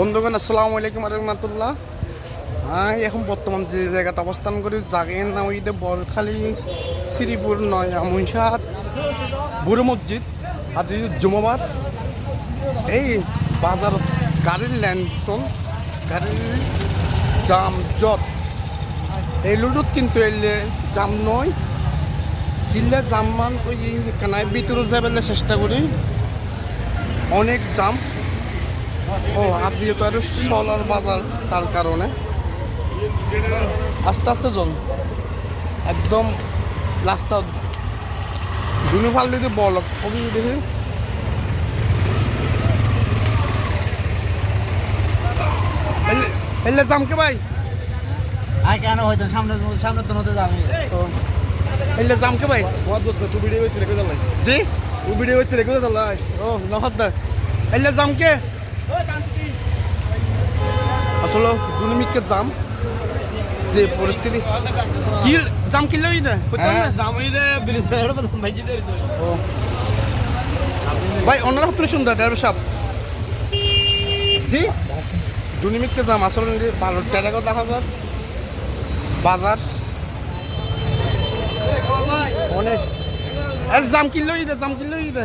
বন্ধুগণ, আসসালামু আলাইকুম রহমতুল্লাহ। আমি এখন বর্তমান যে জায়গাতে অবস্থান করি, জাগের নাম ঈদে বরখালি শ্রীপুর নয় আমনসাদ বুড়ো মসজিদ, আজ জুমাবার। এই বাজার গাড়ির ল্যান্ডসন গাড়ির জাম জট এই লুডুত কিন্তু এলে জাম নয়। কিনলে জাম মান ওই কানায় ভিতরে যাবেলে চেষ্টা করি অনেক জাম ও আজ যেহেতু আর সলার বাজার তার কারণে। আস্তে আস্তে জন একদম রাস্তা দুনু ফাল দিতে বল কবি দেখি। এলে- জামকে ভাই? আই কেন হয়তো সামনে সামনে তো নতে যাবে। এলে জামকে ভাই? আমার দোস্ত তুই ভিডিও করতে রেখে দিলাই জি? তুই ভিডিও করতে রেখে দিলাই ও নহত এলে জামকে আসলে দুনু মিকে জাম যে পরিস্থিতি। কি জাম কিনলে ওই দে না ও। ভাই ওনারা খুব সুন্দর ড্রাইভার সাহেব। জি? দুনিমিককে যাম আসলে ভালো টাকা দেখা যার বাজার। অনেক। আর জাম কিনলো ইদে জাম কিনলো ইদে